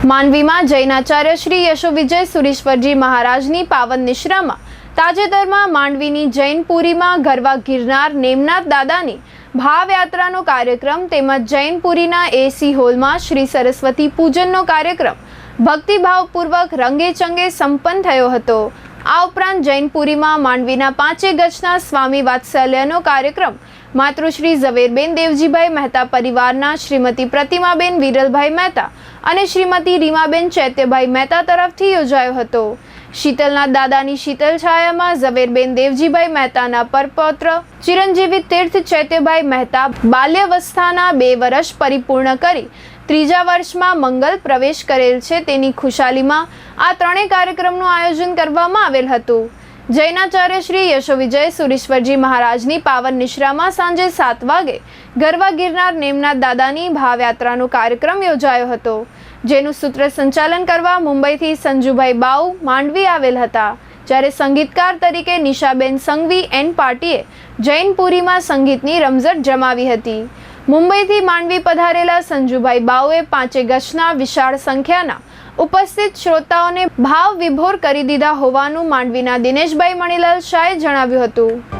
માંડવીમાં જૈનાચાર્ય શ્રી યશો વિજય સુરેશ્વરજી મહારાજની પાવન નિશ્રામાં તાજેતરમાં માંડવીની જૈનપુરીમાં ગરવા ગિરનાર નેમનાથ દાદાની ભાવયાત્રાનો કાર્યક્રમ તેમજ જૈનપુરીના એસી હોલમાં શ્રી સરસ્વતી પૂજનનો કાર્યક્રમ ભક્તિભાવપૂર્વક રંગેચંગે સંપન્ન થયો હતો. આ ઉપરાંત જૈનપુરીમાં માંડવીના પાંચે ગજના સ્વામી વાત્સલ્યનો કાર્યક્રમ માતૃશ્રી ઝવેરબેન દેવજીભાઈ મહેતા પરિવારના શ્રીમતી પ્રતિમાબેન વિરલભાઈ મહેતા અને શ્રીમતી રીમાબેન ચૈત્યભાઈ મહેતા તરફથી યોજાયો હતો. શીતલના દાદાની શીતલ છાયામાં ઝવેરબેન દેવજીભાઈ મહેતાના પરપૌત્ર, ચિરંજીવી તીર્થ ચૈત્યભાઈ મહેતા બાલ્યવસ્થાના બે વર્ષ પરિપૂર્ણ કરી ત્રીજા વર્ષમાં મંગલ પ્રવેશ કરેલ છે તેની ખુશાલીમાં આ ત્રણેય કાર્યક્રમનું આયોજન કરવામાં આવેલ હતું. જૈનાચાર્ય શ્રી યશો વિજય સુરેશ્વરજી મહારાજની પાવન નિશ્રામાં સાંજે સાત વાગે ગરવા ગિરનાર નેમનાથ દાદાની ભાવયાત્રાનો કાર્યક્રમ યોજાયો હતો, જેનું સૂત્ર સંચાલન કરવા મુંબઈથી સંજુભાઈ બાઉ માંડવી આવેલ હતા, જ્યારે સંગીતકાર તરીકે નિશાબેન સંઘવી એન પાર્ટીએ જૈનપુરીમાં સંગીતની રમઝટ જમાવી હતી. મુંબઈથી માંડવી પધારેલા સંજુભાઈ બાઉએ પાંચે ગજના વિશાળ સંખ્યાના ઉપસ્થિત શ્રોતાઓને ભાવ વિભોર કરી દીધા હોવાનું માંડવીના દિનેશભાઈ મણીલાલ શાહે જણાવ્યું હતું.